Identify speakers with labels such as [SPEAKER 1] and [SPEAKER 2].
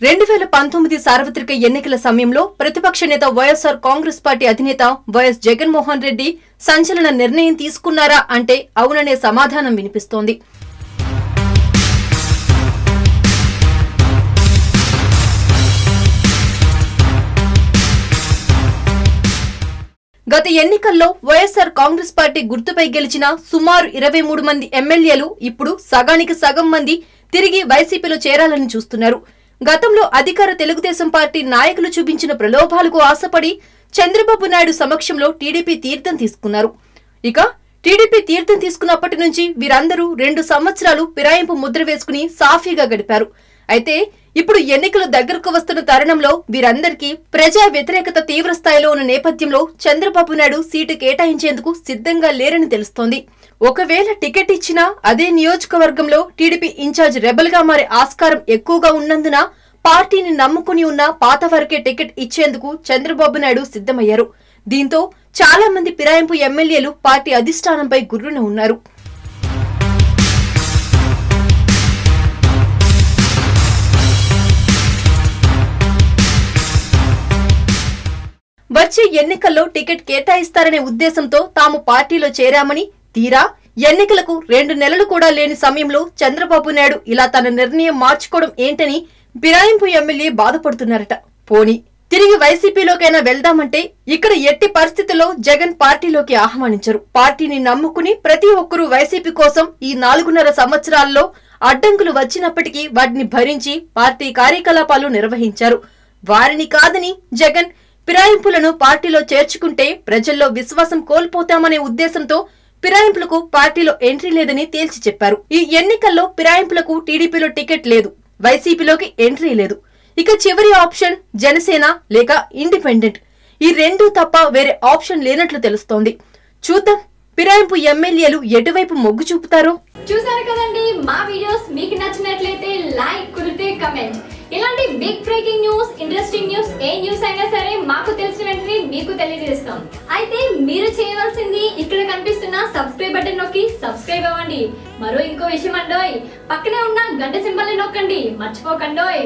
[SPEAKER 1] రెండు వేల పంతొమ్మిది సార్వత్రిక ఎన్నికల సమయంలో ప్రతిపక్ష నేత వైఎస్సార్ కాంగ్రెస్ పార్టీ అధినేత వైఎస్ జగన్మోహన్ రెడ్డి సంచలన నిర్ణయం తీసుకున్నారా అంటే అవుననే సమాధానం వినిపిస్తోంది. గత ఎన్నికల్లో వైఎస్సార్ కాంగ్రెస్ పార్టీ గుర్తుపై గెలిచిన సుమారు ఇరవై మూడు మంది ఎమ్మెల్యేలు ఇప్పుడు సగానికి సగం మంది తిరిగి వైసీపీలో చేరాలని చూస్తున్నారు. గతంలో అధికార తెలుగుదేశం పార్టీ నాయకులు చూపించిన ప్రలోభాలకు ఆశపడి చంద్రబాబు నాయుడు సమక్షంలో టీడీపీ తీర్థం తీసుకున్నారు. ఇక టీడీపీ తీర్థం తీసుకున్నప్పటి నుంచి వీరందరూ రెండు సంవత్సరాలు ఫిరాయింపు ముద్ర వేసుకుని సాఫీగా గడిపారు. అయితే ఇప్పుడు ఎన్నికలు దగ్గరకు వస్తున్న తరుణంలో వీరందరికీ ప్రజా వ్యతిరేకత తీవ్ర స్థాయిలో ఉన్న నేపథ్యంలో చంద్రబాబు నాయుడు సీటు కేటాయించేందుకు సిద్ధంగా లేరని తెలుస్తోంది. ఒకవేళ టికెట్ ఇచ్చినా అదే నియోజకవర్గంలో టీడీపీ ఇన్ఛార్జ్ రెబల్గా మారే ఆస్కారం ఎక్కువగా ఉన్నందున పార్టీని నమ్ముకుని ఉన్న పాత వరకే టికెట్ ఇచ్చేందుకు చంద్రబాబు నాయుడు సిద్ధమయ్యారు. దీంతో చాలా మంది ఫిరాయింపు ఎమ్మెల్యేలు పార్టీ అధిష్టానంపై గుర్రున ఉన్నారు. వచ్చే ఎన్నికల్లో టికెట్ కేటాయిస్తారనే ఉద్దేశంతో తాము పార్టీలో చేరామని తీరా ఎన్నికలకు రెండు నెలలు కూడా లేని సమయంలో చంద్రబాబు నాయుడు ఇలా తన నిర్ణయం మార్చుకోవడం ఏంటని బిరాయింపు ఎమ్మెల్యే బాధపడుతున్నారట. పోని తిరిగి వైసీపీలోకైనా వెళ్దామంటే ఇక్కడ ఎట్టి పరిస్థితుల్లో జగన్ పార్టీలోకి ఆహ్వానించరు. పార్టీని నమ్ముకుని ప్రతి ఒక్కరూ వైసీపీ కోసం ఈ నాలుగున్నర సంవత్సరాల్లో అడ్డంకులు వచ్చినప్పటికీ వాటిని భరించి పార్టీ కార్యకలాపాలు నిర్వహించారు. వారిని కాదని జగన్ ఫిరాయింపులను పార్టీలో చేర్చుకుంటే ప్రజల్లో విశ్వాసం కోల్పోతామనే ఉద్దేశంతో ఫిరాయింపులకు పార్టీలో ఎంట్రీ లేదని తేల్చి చెప్పారు. ఈ ఎన్నికల్లో ఫిరాయింపులకు టీడీపీలో టికెట్ లేదు. వైసీపీలోకి ఎంట్రీ లేదు. ఇక చివరి ఆప్షన్ జనసేన లేక ఇండిపెండెంట్. ఈ రెండు తప్ప వేరే ఆప్షన్ లేనట్లు తెలుస్తోంది. చూద్దాం ఫిరాయింపు ఎమ్మెల్యేలు ఎటువైపు మొగ్గు చూపుతారో?
[SPEAKER 2] చూసారు కదండి మా వీడియోస్ మీకు నచ్చినట్లయితే లైక్ కుదిరితే కమెంట్ ఇలాంటి big breaking news interesting news ఏ న్యూస్ అయినా సరే మాకు తెలిసిన వెంటనే మీకు తెలియజేస్తాం. అయితే మీరు చేయవలసింది ఇక్కడ కనిపిస్తున్న సబ్స్క్రైబ్ బటన్ నొక్కి సబ్స్క్రైబ్ అవ్వండి. మరో ఇంకో విషయం అండోయ్. పక్కనే ఉన్న గంట సింబల్ నొక్కండి. మర్చిపోకండోయ్.